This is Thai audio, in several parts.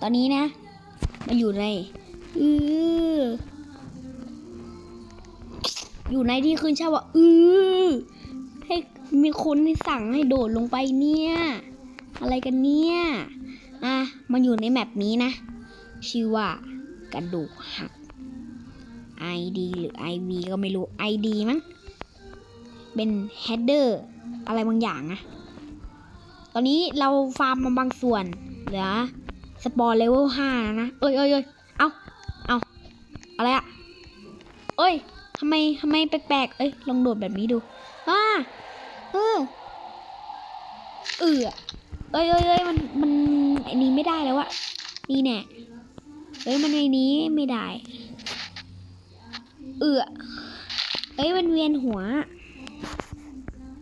ตอนนี้นะ มาอยู่ในอืออยู่ในที่ขึ้นชื่อว่าอือให้มีคนให้สั่งให้โดดลงไปเนี่ย อะไรกันเนี่ย อะมาอยู่ในแมปนี้นะ ชื่อว่ากระดูกหัก ID หรือ IV ก็ไม่รู้ ID มั้ง เป็น header อะไรบางอย่างนะตอนนี้เราฟาร์มมาบางส่วน เหลือ สปอร์เลเวลห้านะ เอ้ยเอ้ยเอ้ยเอาเอาอะไรอะเอ้ยทำไมทำไมแปลกๆ เอ้ย ลองโดดแบบนี้ดูอ่าเออเออเอ้ยเอ้ยเอ้ยมัน มันไอ้นี้ไม่ได้แล้วอะนี่แน่เอ้ย มันไอ้นี้ไม่ได้ เออเอ้ย มันเวียนหัว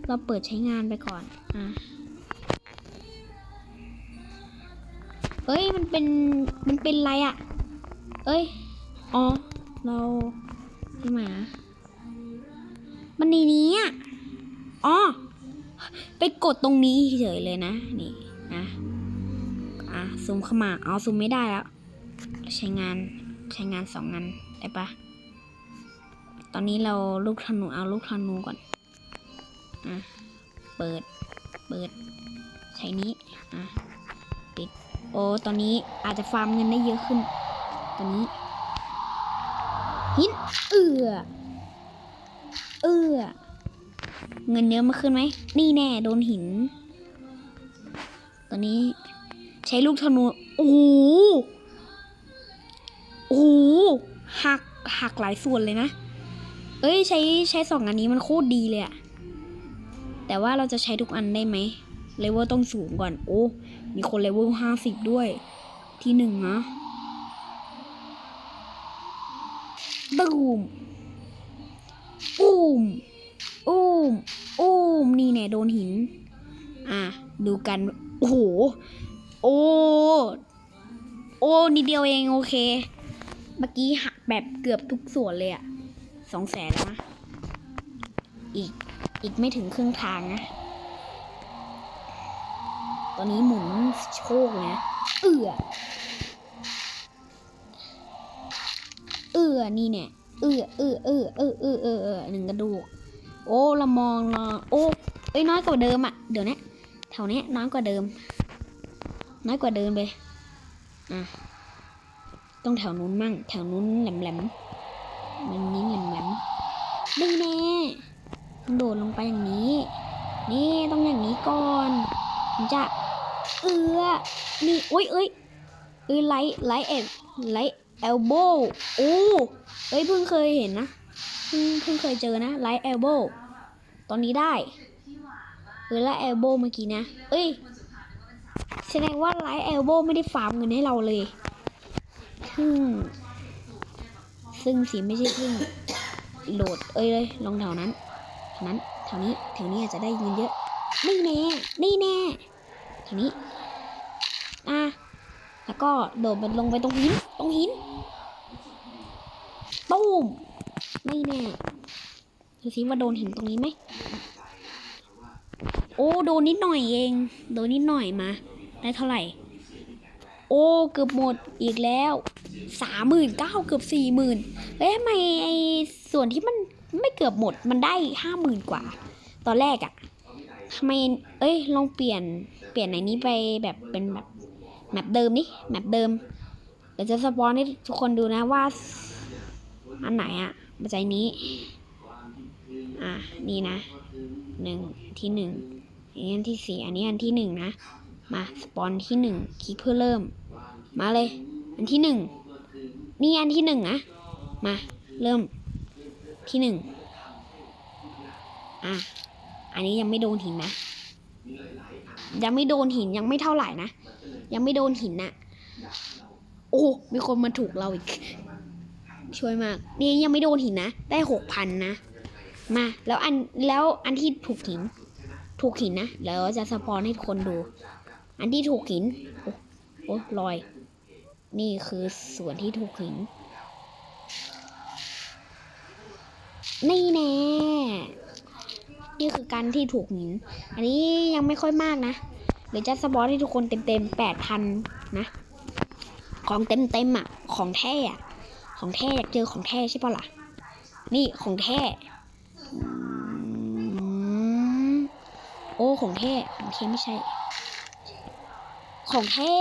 เราเปิดใช้งานไปก่อน อะ เอ้ยมันเป็นมันเป็นอะไรอะ่ะ เอ้ยอ๋อเราใช่ไหมมันในนี้อะอ๋อไปกดตรงนี้เฉยเลยนะ นี่นะอะซูมเข้ามาเอาซูมไม่ได้แล้ว ใช้งานใช้งานสองงานได้ปะตอนนี้เราลูกธนูเอาลูกธนูก่อนอะเปิด เปิด ใช้นี้อะปิด โอ้ตอนนี้อาจจะฟาร์มเงินได้เยอะขึ้น ตอนนี้ หินเอือเอือเงินเยอะมากขึ้นไหม นี่แน่โดนหิน ตอนนี้ ใช้ลูกธนู โอ้โหโอ้โหหักหักหลายส่วนเลยนะ เอ้ยใช้ใช้สองอันนี้มันโคตรดีเลยอะแต่ว่าเราจะใช้ทุกอันได้ไหม เลเวลต้องสูงก่อน โอ้ มีคนเลเวลห้าสิบด้วย ที่หนึ่งนะตูมอุ้มอุ้มอุ้มนี่แน่โดนหิน อะ ดูกัน โอ้โห โอ้ โอ้นิดเดียวเองโอเค เมื่อกี้หักแบบเกือบทุกส่วนเลยอะสองแสนแล้วนะ อีก อีกไม่ถึงครึ่งทางนะ ตอนนี้หมุนโชคนะ เอือเอือนี่เนี่ยเอือเอือเอือเออเออเออเออหนึ่งกระดูก โอ้เรามองเราโอ้เอ้ยน้อยกว่าเดิมอะ เดี๋ยวนี้แถวเนี้ยน้อยกว่าเดิม น้อยกว่าเดิมเลยอะต้องแถวนู้นมั่ง แถวนู้นแหลมแหลมมันนี้แหลมแหลมๆนี่แน่ต้องโดดลงไปอย่างนี้ นี่ต้องอย่างนี้ก่อนจะ เอือนี่โอ้ยเอ้ยเอ้ยไลท์ไลท์เอ็ดไลท์เอลโบโอ้เอ้ยเพิ่งเคยเห็นนะเพิ่งเพิ่งเคยเจอนะไลท์เอลโบตอนนี้ได้เออไลท์เอลโบเมื่อกี้นะ เอ้ยแสดงว่าไลท์เอลโบไม่ได้ฟาร์มเงินให้เราเลยซึ่งซึ่งสิไม่ใช่ซึ่งโหลดเอ้ยเลยลองแถวนั้นแถวนั้นแถวนี้แถวนี้อาจจะได้เงินเยอะ นี่แน่ นี่แน่ นี้อะแล้วก็โดดมันลงไปตรงหิน ตรงหินตูมไม่แน่ดูสิว่าโดนหินตรงนี้ไหม โอ้ โดนนิดหน่อยเอง โดนนิดหน่อยมา ได้เท่าไหร่ โอ้ เกือบหมดอีกแล้วสามหมื่นเก้าเกือบสี่หมื่นเอ้ยทำไมไอ้ส่วนที่มันไม่เกือบหมดมันได้ห้าหมื่นกว่า ตอนแรกอะ ทำไม เอ้ย ลองเปลี่ยน เปลี่ยนในนี้ไปแบบเป็นแบบแมปเดิมนี่แมปเดิม เดี๋ยวจะสปอนให้ทุกคนดูนะว่า อันไหนอะมาใจนี้ อะ นี่นะ หนึ่งที่หนึ่งอันนี้อันที่สี่ อันนี้อันที่หนึ่งนะ มาสปอนที่หนึ่งคลิกเพื่อเริ่ม มาเลย อันที่หนึ่ง นี่อันที่หนึ่งนะ มา เริ่ม ที่หนึ่ง อะ อันนี้ยังไม่โดนหินนะ ยังไม่โดนหินยังไม่เท่าไหร่นะ ยังไม่โดนหินน่ะ โอ้ มีคนมาถูกเราอีก ช่วยมาก นี่ยังไม่โดนหินนะ ได้หกพันนะ มา แล้วอัน แล้วอันที่ถูกหิน ถูกหินนะ แล้วจะสปอนให้คนดู อันที่ถูกหิน โอ้โอ้ลอย นี่คือส่วนที่ถูกหิน นี่แน่ นี่คือการที่ถูกหิน อันนี้ยังไม่ค่อยมากนะ เดี๋ยวจะสปอนให้ทุกคนเต็มๆแปดพันนะ ของเต็มเต็มๆอะ ของแท้อะ ของแท้อยากเจอของแท้ใช่ปะล่ะ นี่ของแท้โอ้ ของแท้ของแท้ไม่ใช่ ของแท้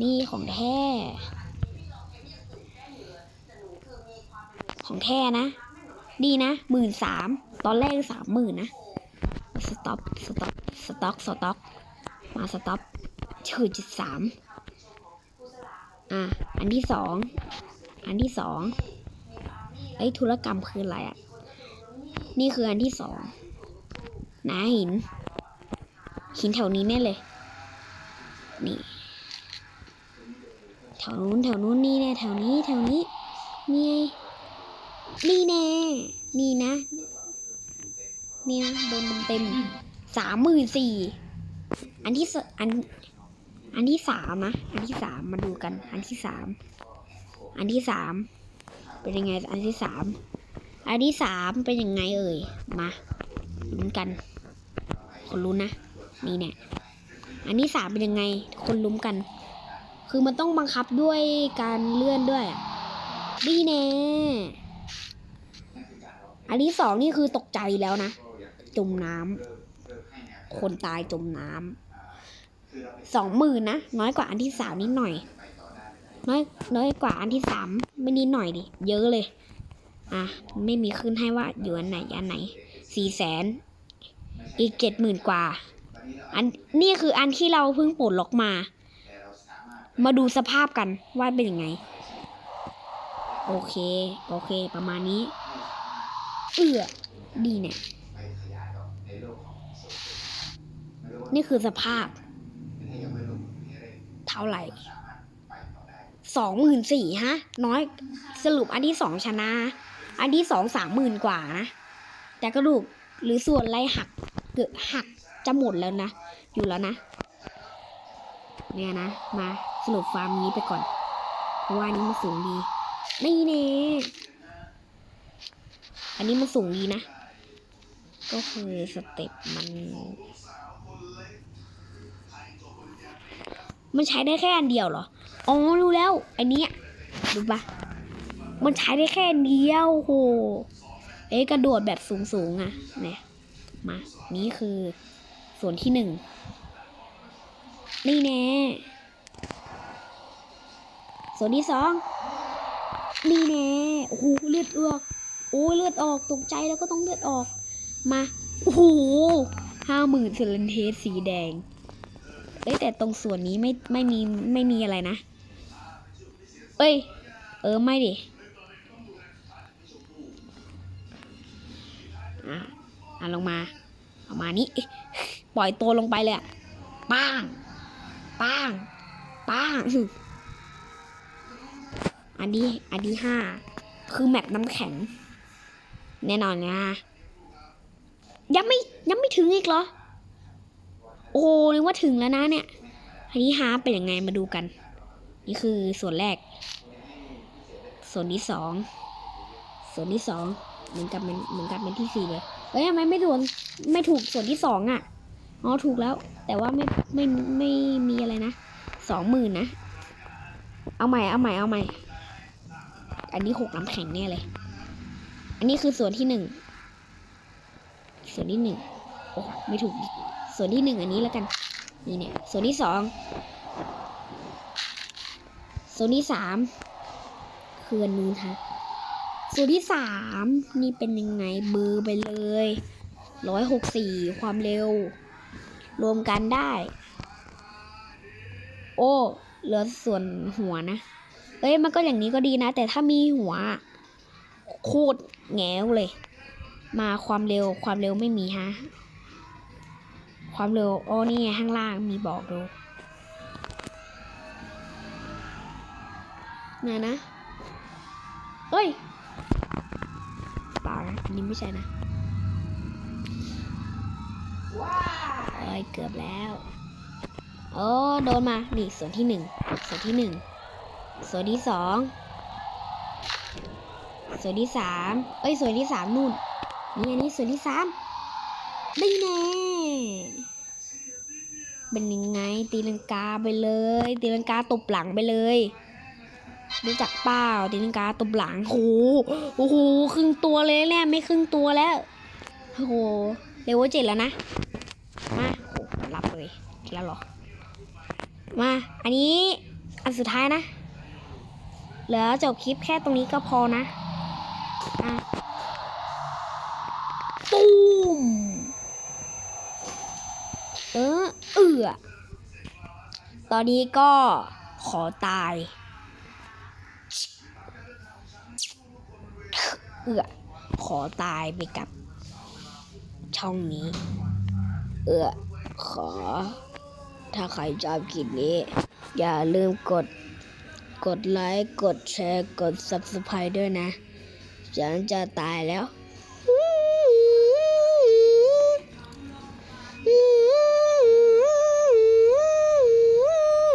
นี่ของแท้ ของแท้นะ ดีนะหมื่นสามตอนแรกสามหมื่นนะ สต็อป สต็อป สต็อก สต็อก มาสต็อปชื่อจุดสามอะ อันที่สอง อันที่สองไอ้ธุรกรรมคืออะไรอะ นี่คืออันที่สองนะหิน หินแถวนี้แน่เลย นี่ แถวนู้นแถวนู้นนี่แน่แถวนี้แถวนี้นี่ไง นี่แน่ นี่นะ นี่นะโดนเต็มสามหมื่นสี่ อันที่สอัน อันที่สามนะ อันที่สามมาดูกัน อันที่สาม อันที่สาม เป็นยังไง อันที่สาม อันที่สามเป็นยังไงเอ่ย มาลุ้นกัน คนลุ้นนะ นี่เนี่ย อันที่สามเป็นยังไง คนลุ้มกัน คือมันต้องบังคับด้วยการเลื่อนด้วยอะนี่แน่ อันที่สองนี่คือตกใจแล้วนะ จมน้ำคนตายจมน้ำสองหมื่นนะ น้อยกว่าอันที่สามนิดหน่อย น้อยน้อยกว่าอันที่สามไม่นิดหน่อยดิ เยอะเลย อะ ไม่มีขึ้นให้ว่าอยู่อันไหนอันไหนสี่แสนอีกเจ็ดหมื่นกว่า อันนี่คืออันที่เราเพิ่งปลดล็อกมา มาดูสภาพกันว่าเป็นยังไง โอเค โอเค ประมาณนี้ เอื้อดีเนี่ย นี่คือสภาพ เท่าไหร่สองหมื่นสี่ฮะ น้อยสรุปอันที่สองชนะ อันที่สองสามหมื่นกว่านะ แต่กระดูกหรือส่วนไรหักเกือบหักจะหมดแล้วนะ อยู่แล้วนะ เนี่ยนะ มาสรุปฟาร์มนี้ไปก่อน เพราะว่านนี้มันสูงดี นี่เน่ อันนี้มันสูงดีนะ ก็คือสเต็ปมัน มันใช้ได้แค่อันเดียวเหรอ อ๋อรู้แล้ว อันนี้ดูปะมันใช้ได้แค่อันเดียวโห เอ๊ะกระโดดแบบสูงๆอะ่ะเนี่ยมา นี่คือส่วนที่หนึ่ง นี่แน่ส่วนที่สอง นี่แน่โอ้โหเลือดเอือก โอ้เลือดออกตกใจแล้วก็ต้องเลือดออก มา โอ้โหห้าหมื่นเซเลนเทสสีแดงเอ้ยแต่ตรงส่วนนี้ไม่ไม่มีไม่มีอะไรนะ เอ้ย เออไม่ดิอะอะลงมาเอามานี้ปล่อยตัวลงไปเลยอะป้างป้างป้างอันนี้อันที่ห้าคือแมปน้ำแข็ง แน่นอนนะยังไม่ยังไม่ถึงอีกเหรอ โอ้นึกว่าถึงแล้วนะเนี่ยอันนี้ฮาร์ปเป็นยังไงมาดูกัน นี่คือส่วนแรก ส่วนที่สองส่วนที่สองเหมือนกับเป็นเหมือนกับเป็นที่สี่เลยเอ้ยทำไมไม่ถูกไม่ถูกส่วนที่สองอะอ๋อถูกแล้ว แต่ว่าไม่ไม่ไม่มีอะไรนะสองหมื่นนะ เอาใหม่เอาใหม่เอาใหม่ อันนี้หกน้ำแข็งแน่เลย อันนี้คือส่วนที่หนึ่ง ส่วนที่หนึ่งโอ้ไม่ถูกอีกส่วนที่หนึ่งอันนี้แล้วกัน นี่เนี่ย ส่วนที่สอง ส่วนที่สามคืออันนู้นฮะ ส่วนที่สามนี่เป็นยังไงเบอร์ไปเลยร้อยหกสี่ความเร็ว รวมกันได้ โอ้เหลือส่วนหัวนะ เอ้ยมันก็อย่างนี้ก็ดีนะ แต่ถ้ามีหัว โคตรแงวเลย มาความเร็วความเร็วไม่มีฮะ ความเร็วอ๋อนี่ไงข้างล่างมีบอกดูนะนะ เอ้ยเปล่านะอันนี้ไม่ใช่นะเอ้ยเกือบแล้วโอ้โดนมา นี่ส่วนที่หนึ่งส่วนที่หนึ่งส่วนที่สอง ส่วนที่สามเอ้ยส่วนที่สามนู่นนี่อันนี้ส่วนที่สามได้แน่เป็นยังไงตีลังกาไปเลย ตีลังกาตบหลังไปเลยรู้จักเปล่าตีลังกาตบหลังโหโอ้โหครึ่งตัวเลยเนี่ยไม่ครึ่งตัวแล้วโอ้โหเลเวลเจ็ดแล้วนะมาโอ้โหรับเลยแล้วหรอมาอันนี้อันสุดท้ายนะเหลือจบคลิปแค่ตรงนี้ก็พอนะ ตูมเออเอือตอนนี้ก็ขอตาย เอือขอตายไปกับ ช่องนี้ เอือขอ ถ้าใครชอบคลิปนี้ อย่าลืมกด กดไลค์ กดแชร์ กด subscribe ด้วยนะ ฉันจะตายแล้ว